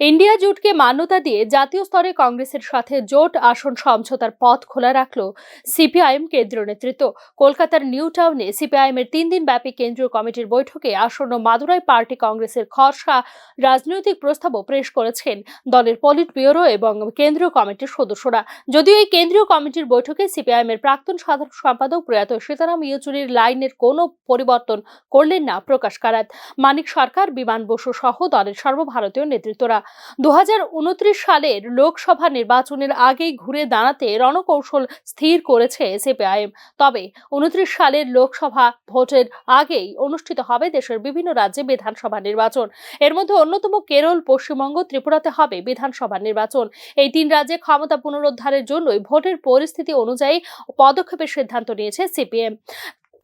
India জোটকে মান্যতা দিয়ে জাতীয় স্তরে কংগ্রেসের সাথে জোট আসন সমঝোতার পথ খোলা রাখল সিপিআইএম কেন্দ্রীয় নেতৃত্ব। কলকাতার নিউ টাউনে সিপিআইএম এর তিন দিন ব্যাপী কেন্দ্রীয় কমিটির বৈঠকে আসন্ন মাদুরাই পার্টি কংগ্রেসের খসড়া রাজনৈতিক প্রস্তাবও পেশ করেছেন দলের পলিট ব্যুরো এবং কেন্দ্রীয় কমিটির সদস্যরা। যদিও এই কেন্দ্রীয় কমিটির বৈঠকে সিপিআইএম এর প্রাক্তন সাধারণ সম্পাদক প্রয়াত সীতারাম ইয়েচুরির লাইনের কোনো পরিবর্তন করলেন না প্রকাশ কারাত। মানিক সরকার, বিমান বসু সহ দলের সর্বভারতীয় নেতৃত্বরা। দু হাজার উনত্রিশ সালের লোকসভা নির্বাচনের আগেই ঘুরে দাঁড়াতে রণকৌশল স্থির করেছে সিপিআইএম। তবে উনত্রিশ সালের লোকসভা ভোটের আগেই অনুষ্ঠিত হবে দেশের বিভিন্ন রাজ্যে বিধানসভা নির্বাচন। এর মধ্যে অন্যতম কেরল, পশ্চিমবঙ্গ, ত্রিপুরাতে হবে বিধানসভা নির্বাচন। এই তিন রাজ্যে ক্ষমতা পুনরুদ্ধারের জন্যই ভোটের পরিস্থিতি অনুযায়ী পদক্ষেপের সিদ্ধান্ত নিয়েছে সিপিএম।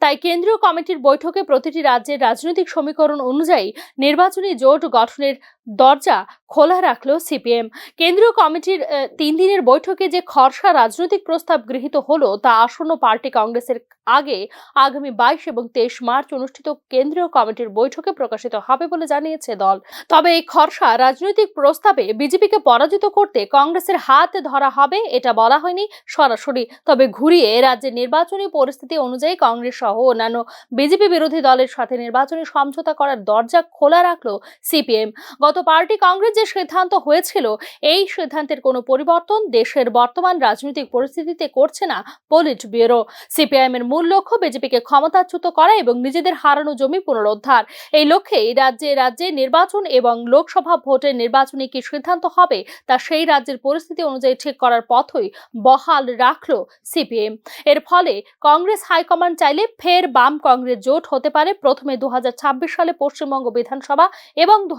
তাই কেন্দ্রীয় কমিটির বৈঠকে প্রতিটি রাজ্যের রাজনৈতিক সমীকরণ অনুযায়ী নির্বাচনী জোট গঠনের দরজা খোলা রাখল সিপিএম। কেন্দ্রীয় কমিটির তিন দিনের বৈঠকে যে খরসা রাজনৈতিক প্রস্তাব গৃহীত হলো, তা আসন্ন পার্টি কংগ্রেসের আগে আগামী বাইশ এবং তেইশ মার্চ অনুষ্ঠিত কেন্দ্রীয় কমিটির বৈঠকে প্রকাশিত হবে বলে জানিয়েছে দল। তবে এই খরসা রাজনৈতিক প্রস্তাবে বিজেপিকে পরাজিত করতে কংগ্রেসের হাত ধরা হবে, এটা বলা হয়নি সরাসরি। তবে ঘুরিয়ে রাজ্যের নির্বাচনী পরিস্থিতি অনুযায়ী কংগ্রেস সহ অন্যান্য বিজেপি বিরোধী দলের সাথে নির্বাচনী সমঝোতা করার দরজা খোলা রাখল সিপিএম। গত পার্টি কংগ্রেস যে সিদ্ধান্ত হয়েছিল, এই সিদ্ধান্তের কোনো পরিবর্তন দেশের বর্তমান রাজনৈতিক পরিস্থিতিতে করছে না পলিট ব্যুরো। সিপিআইএম এর মূল লক্ষ্য বিজেপিকে ক্ষমতাচ্যুত করা এবং নিজেদের হারানো জমি পুনরুদ্ধার। এই লক্ষ্যেই রাজ্যে রাজ্যে নির্বাচন এবং লোকসভা ভোটের নির্বাচনে কি সিদ্ধান্ত হবে, তা সেই রাজ্যের পরিস্থিতি অনুযায়ী ঠিক করার পথই বহাল রাখল সিপিএম। এর ফলে কংগ্রেস হাইকমান্ড চাইলে ফের বাম কংগ্রেস জোট হতে পারে প্রথমে দু হাজার ছাব্বিশ সালে পশ্চিমবঙ্গ বিধানসভা এবং দু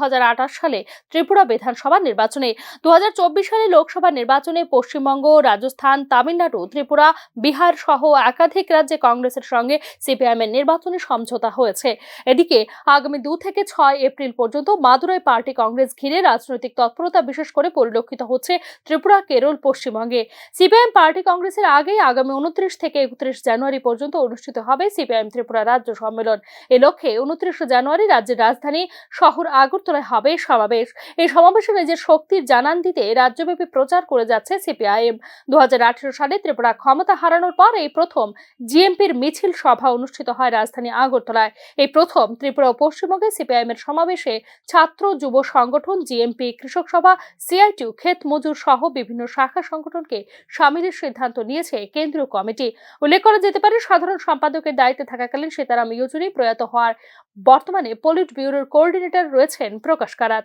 সালে ত্রিপুরা বিধানসভা নির্বাচনে। দু হাজার চব্বিশ সালে লোকসভা নির্বাচনে পশ্চিমবঙ্গ, রাজস্থান, তামিলনাড়ু, ত্রিপুরা, বিহার সহ একাধিক রাজ্যে কংগ্রেসের সঙ্গে সিপিআইএম এর নির্বাচনী সমঝোতা হয়েছে। এদিকে আগামী দু থেকে ছয় এপ্রিল পর্যন্ত মাদুরাই পার্টি কংগ্রেস ঘিরে রাজনৈতিক তৎপরতা বিশেষ করে পরিলক্ষিত হচ্ছে ত্রিপুরা, কেরল, পশ্চিমবঙ্গে। সিপিআইএম পার্টি কংগ্রেসের আগেই আগামী উনত্রিশ থেকে একত্রিশ জানুয়ারি পর্যন্ত অনুষ্ঠিত হবে সিপিআইএম ত্রিপুরা রাজ্য সম্মেলন। এ লক্ষ্যে উনত্রিশে জানুয়ারি রাজ্যের রাজধানী শহর আগরতলায় হবে সমাবেশ এই সমাবেশে নিজের শক্তির জানান দিতে রাজ্যব্যাপী প্রচার করে যাচ্ছে সিপিআইএম। দু হাজার আঠেরো সালে ত্রিপুরা ক্ষমতা হারানোর পর এই প্রথম জিএমপির মিছিল সভা অনুষ্ঠিত হয় রাজধানী আগরতলায়। এই প্রথম ত্রিপুরা ও পশ্চিমবঙ্গে সিপিআইএম এর সমাবেশে ছাত্র যুব সংগঠন, জিএমপি, কৃষক সভা সিআইটিউ ক্ষেত মজুর সহ বিভিন্ন শাখা সংগঠনকে সামিলের সিদ্ধান্ত নিয়েছে কেন্দ্রীয় কমিটি। উল্লেখ করা যেতে পারে, সাধারণ সম্পাদকের দায়িত্বে থাকাকালীন সীতারাম ইয়েচুরি প্রয়াত হওয়ার বর্তমানে পলিট ব্যুরোর কোঅর্ডিনেটর রয়েছেন প্রকাশ কারাত।